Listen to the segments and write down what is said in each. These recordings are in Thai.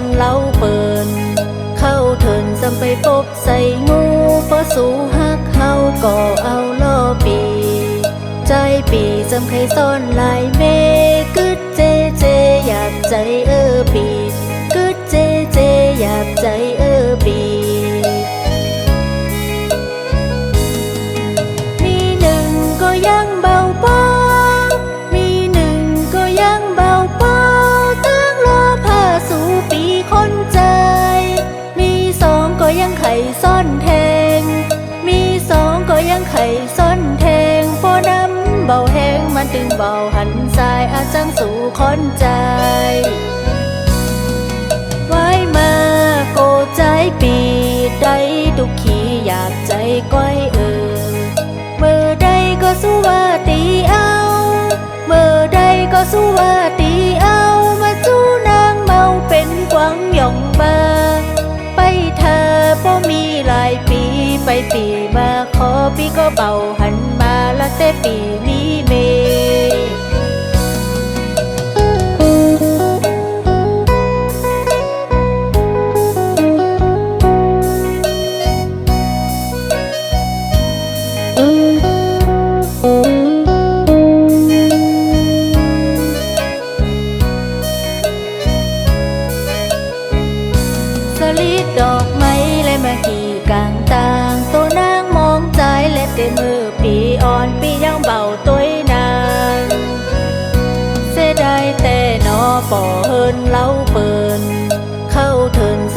นเล้าเปินเข้าเถินจำไปพบใส่งูพอสูหักเฮาก่อเอาล่อปี ใจปีจำใครซ่อนลายเมกึดเจเจอยากใจเออปี มันตึงเบาหันสายอาจังสู่คนใจ ไว้มาโกใจปีได้ดุกขีอยากใจก้อยเออ เมื่อใดก็สู้ว่าตีเอา เมื่อใดก็สู้ว่าตีเอา มาจู้นางเมาเป็นกวางหยองบาไปเธอบ่มีหลายปีไปปีมาขอปีก็เบาหันมาละแต่ปี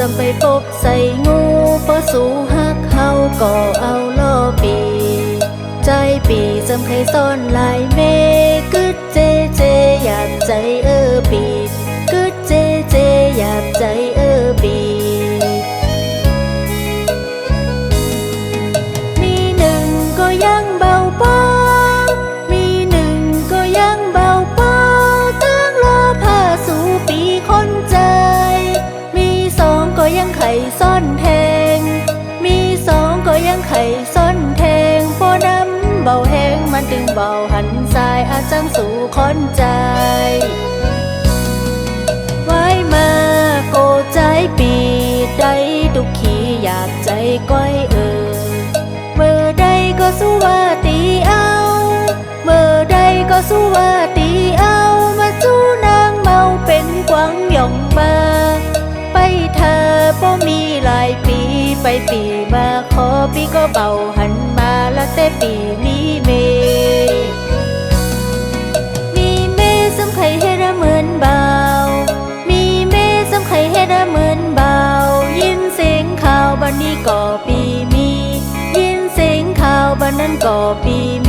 จำไปปบใส่งูพอสู่ฮักเขาก็เอาล่อปี ใจปีจำใครซ่อนลายเมกึดเจเจอยากใจเออปีกึดเจเจอยากใจเออึงเบาหันสายอาจังสู่คนใจ ไว้มาโกใจปีได้ดุกขีอยากใจก้อยเออ เมื่อใดก็สู้ว่าตีเอา เมื่อใดก็สู้ว่าตีเอา มาจู้นางเมาเป็นกวางหยองมา ไปเธอบ่มีหลายปีไปปีมาขอปีก็เบาหันมาละแต่ปีนี้ ข่าว